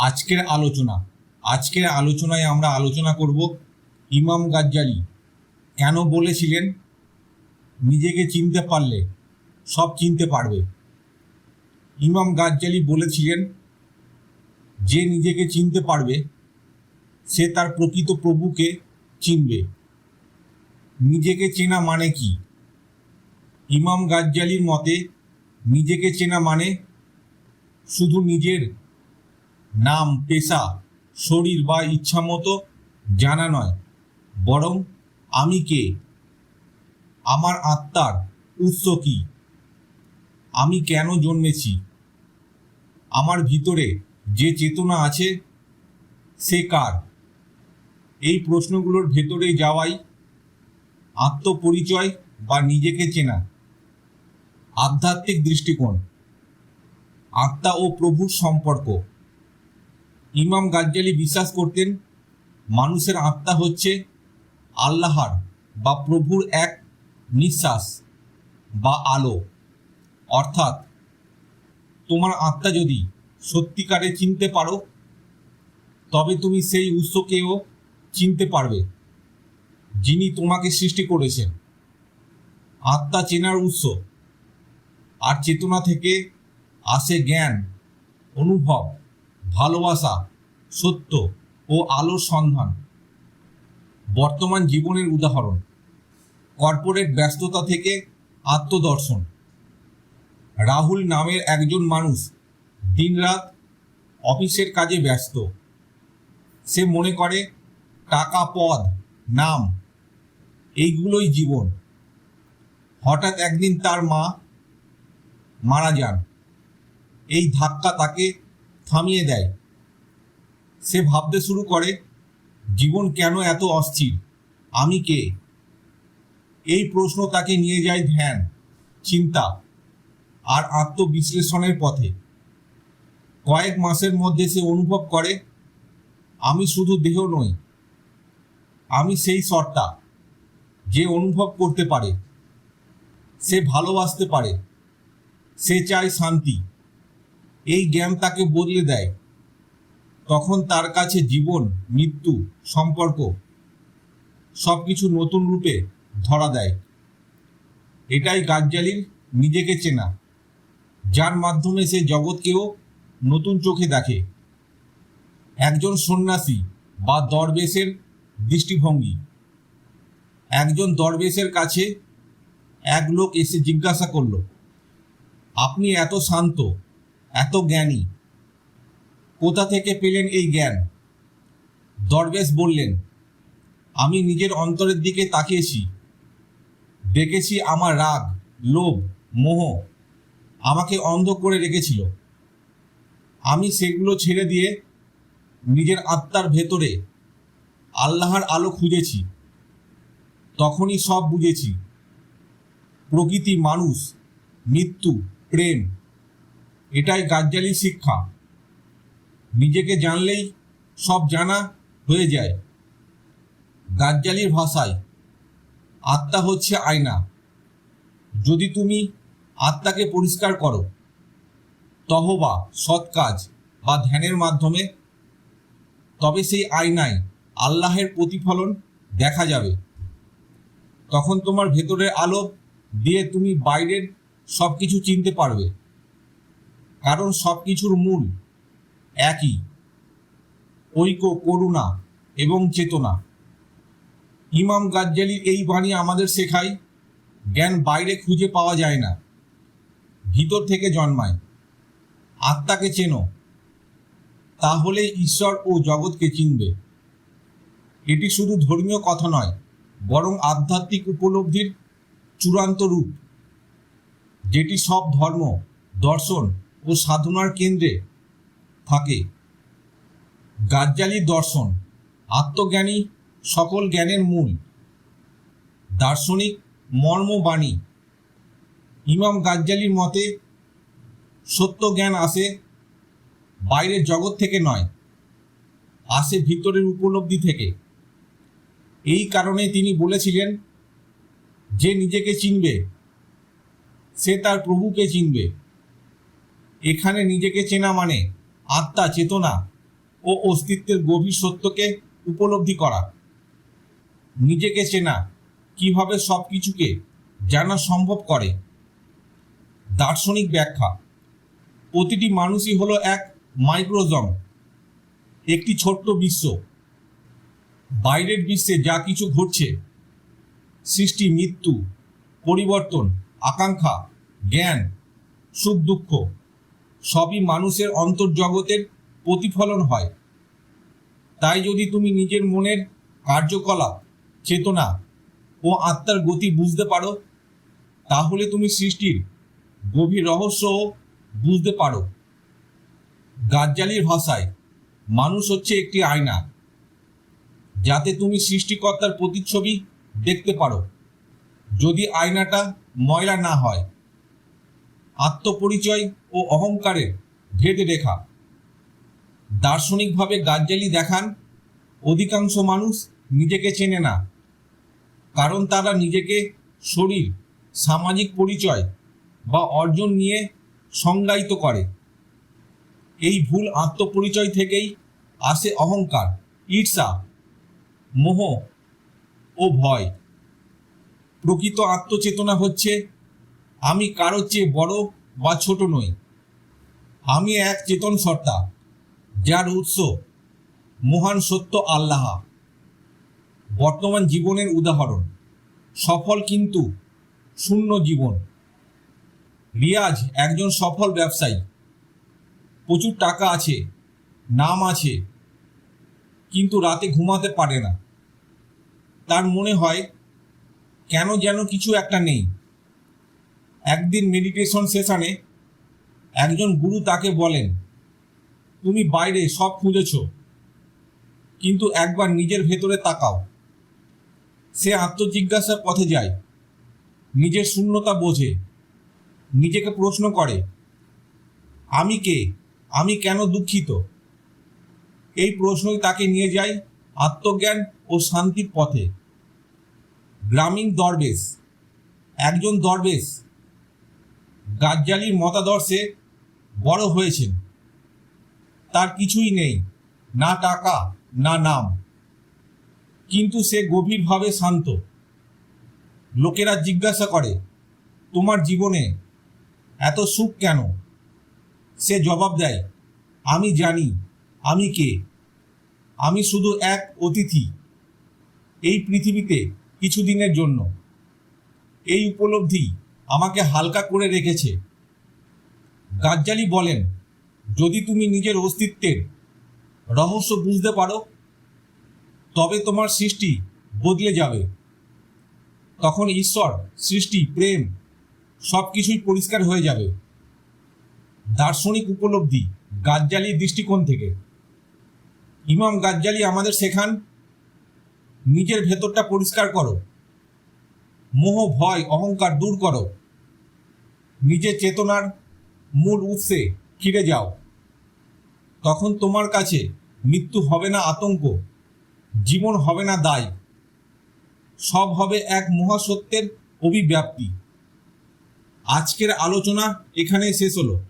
আজকের আলোচনা। আজকের আলোচনায় আমরা আলোচনা করব ইমাম গাজ্জালি। কেন বলেছিলেন? নিজেকে চিনতে পারলে সব চিনতে পারবে। ইমাম গাজ্জালি বলেছিলেন, যে নিজেকে চিনতে পারবে, সে তার প্রকৃত প্রভুকে চিনবে। নিজেকে চেনা মানে কি? ইমাম গাজ্জালির মতে, নিজেকে চেনা মানে শুধু নিজের নাম, পেশা, শরীর বা ইচ্ছামতো জানা নয়। বরং আমি কে? আমার আত্মার উৎস কি? আমি কেন জন্মেছি? আমার ভিতরে যে চেতনা আছে, সে কার? এই প্রশ্নগুলোর ভেতরে যাওয়াই আত্মপরিচয় বা নিজেকে চেনা। আধ্যাত্মিক দৃষ্টিকোণ। আত্মা ও প্রভুর সম্পর্ক। ইমাম গাজ্জালি বিশ্বাস করতেন, মানুষের আত্মা হচ্ছে আল্লাহর বা প্রভুর এক নিঃশ্বাস বা আলো। অর্থাৎ, তোমার আত্মা যদি সত্যিকারে চিনতে পারো, তবে তুমি সেই উৎসকেও চিনতে পারবে, যিনি তোমাকে সৃষ্টি করেছেন। আত্মা চেনার উৎস আর চেতনা থেকে আসে জ্ঞান, অনুভব ভালোবাসা, সত্য ও আলোর সন্ধান। বর্তমান জীবনের উদাহরণ, কর্পোরেট ব্যস্ততা থেকে আত্মদর্শন। রাহুল নামের একজন মানুষ দিনরাত অফিসের কাজে ব্যস্ত। সে মনে করে, টাকা, পদ, নাম, এইগুলোই জীবন। হঠাৎ একদিন তার মা মারা যান। এই ধাক্কা তাকে থামিয়ে দেয়। সে ভাবতে শুরু করে, জীবন কেন এত অস্থির? আমি কে? এই প্রশ্ন তাকে নিয়ে যায় ধ্যান, চিন্তা আর আত্মবিশ্লেষণের পথে। কয়েক মাসের মধ্যে সে অনুভব করে, আমি শুধু দেহ নই, আমি সেই সত্তা যে অনুভব করতে পারে, সে ভালোবাসতে পারে, সে চায় শান্তি। এই জ্ঞান তাকে বদলে দেয়, তখন তার কাছে জীবন, মৃত্যু, সম্পর্ক সব কিছু নতুন রূপে ধরা দেয়। এটাই গাজ্জালির নিজেকে চেনা, যার মাধ্যমে সে জগৎকেও নতুন চোখে দেখে। একজন সন্ন্যাসী বা দরবেশের দৃষ্টিভঙ্গি। একজন দরবেশের কাছে এক লোক এসে জিজ্ঞাসা করল, আপনি এত শান্ত এত জ্ঞানী। কোথা থেকে পেলেন এই জ্ঞান? দরবেশ বললেন, আমি নিজের অন্তরের দিকে তাকিয়েছি। দেখেছি আমার রাগ, লোভ, মোহ। আমাকে অন্ধ করে রেখেছিল। আমি সেগুলো ছেড়ে দিয়ে নিজের আত্মার ভেতরে আল্লাহর আলো খুঁজেছি। তখনই সব বুঝেছি। প্রকৃতি মানুষ, মৃত্যু, প্রেম এটাই গাজ্জালি শিক্ষা। নিজেকে জানলেই সব জানা হয়ে যায়। গাজ্জালির ভাষায়, আত্মা হচ্ছে আয়না। যদি তুমি আত্মাকে পরিষ্কার করো, তহবা, সৎ কাজ বা ধ্যানের মাধ্যমে, তবে সেই আয়নায় আল্লাহের প্রতিফলন দেখা যাবে। তখন তোমার ভেতরের আলো দিয়ে তুমি বাইরের সব কিছু চিনতে পারবে। কারণ সব কিছুর মূল একই। ঐক্য, করুণা এবং চেতনা। ইমাম গাজ্জালির এই বাণী আমাদের শেখায়, জ্ঞান বাইরে খুঁজে পাওয়া যায় না, ভিতর থেকে জন্মায়। আত্মাকে চেনো, তাহলে ঈশ্বর ও জগৎকে চিনবে। এটি শুধু ধর্মীয় কথা নয়, বরং আধ্যাত্মিক উপলব্ধির চূড়ান্ত রূপ, যেটি সব ধর্ম, দর্শন ও সাধনার কেন্দ্রে থাকে। গাজ্জালি দর্শন, আত্মজ্ঞানী, সকল জ্ঞানের মূল। দার্শনিক, মর্মবাণী। ইমাম গাজ্জালির মতে, সত্য জ্ঞান আসে বাইরের জগৎ থেকে নয়, আসে ভিতরের উপলব্ধি থেকে। এই কারণে তিনি বলেছিলেন, যে নিজেকে চিনবে, সে তার প্রভুকে চিনবে। এখানে নিজেকে চেনা মানে আত্মা, চেতনা ও অস্তিত্বের গভীর সত্যকে উপলব্ধি করা। নিজেকে চেনা, কীভাবে সব কিছুকে জানা সম্ভব করে। দার্শনিক ব্যাখ্যা, প্রতিটি মানুষই হলো এক মাইক্রোজম, একটি ছোট্ট বিশ্ব। বাইরের বিশ্বে যা কিছু ঘটছে, সৃষ্টি, মৃত্যু, পরিবর্তন, আকাঙ্ক্ষা, জ্ঞান, সুখ, দুঃখ সবই মানুষের অন্তর্জগতের প্রতিফলন হয়। তাই যদি তুমি নিজের মনের কার্যকলাপ, চেতনা ও আত্মার গতি বুঝতে পারো, তাহলে তুমি সৃষ্টির গভীর রহস্যও বুঝতে পারো। গাজ্জালির ভাষায়, মানুষ হচ্ছে একটি আয়না, যাতে তুমি সৃষ্টিকর্তার প্রতিচ্ছবি দেখতে পারো। যদি আয়নাটা ময়লা না হয় আত্মপরিচয় ও অহংকারের ভেদ রেখা দার্শনিকভাবে গাজ্জালি দেখান, অধিকাংশ মানুষ নিজেকে চেনে না, কারণ তারা নিজেকে শরীর, সামাজিক পরিচয় বা অর্জন নিয়ে সংজ্ঞায়িত করে। এই ভুল আত্মপরিচয় থেকেই আসে অহংকার, ঈর্ষা, মোহ ও ভয়। প্রকৃত আত্মচেতনা হচ্ছে আমি কারোর চেয়ে বড় বা ছোট নই। আমি এক চেতন সত্তা, যার উৎস মহান সত্য আল্লাহ। বর্তমান জীবনের উদাহরণ, সফল কিন্তু শূন্য জীবন। রিয়াজ একজন সফল ব্যবসায়ী। প্রচুর টাকা আছে, নাম আছে, কিন্তু রাতে ঘুমাতে পারে না। তার মনে হয়, কেন যেন কিছু একটা নেই। একদিন মেডিটেশন সেশনে একজন গুরু তাকে বলেন, তুমি বাইরে সব খুঁজেছ, কিন্তু একবার নিজের ভেতরে তাকাও। সে আত্মজিজ্ঞাসার পথে যায়, নিজের শূন্যতা বোঝে, নিজেকে প্রশ্ন করে, আমি কে? আমি কেন দুঃখিত? এই প্রশ্নই তাকে নিয়ে যায় আত্মজ্ঞান ও শান্তির পথে। গ্রামীণ দরবেশ, একজন দরবেশ গাজ্জালির মতাদর্শে বড় হয়েছেন। তার কিছুই নেই, না টাকা, না নাম। কিন্তু সে গভীরভাবে শান্ত। লোকেরা জিজ্ঞাসা করে, তোমার জীবনে এত সুখ কেন? সে জবাব দেয়, আমি জানি, আমি কে? আমি শুধু এক অতিথি এই পৃথিবীতে কিছুদিনের জন্য। এই উপলব্ধি আমাকে হালকা করে রেখেছে। গাজ্জালি বলেন, যদি তুমি নিজের অস্তিত্বের রহস্য বুঝতে পারো, তবে তোমার সৃষ্টি বদলে যাবে। তখন ঈশ্বর, সৃষ্টি, প্রেম সব কিছুই পরিষ্কার হয়ে যাবে। দার্শনিক উপলব্ধি, গাজ্জালির দৃষ্টিকোণ থেকে। ইমাম গাজ্জালি আমাদের শেখান, নিজের ভেতরটা পরিষ্কার করো। মোহ, ভয়, অহংকার দূর করো। নিজের চেতনার মূল উৎসে ফিরে যাও। তখন তোমার কাছে মৃত্যু হবে না আতঙ্ক, জীবন হবে না দায়। সব হবে এক মহাসত্যের অভিব্যাপ্তি। আজকের আলোচনা এখানে শেষ হলো।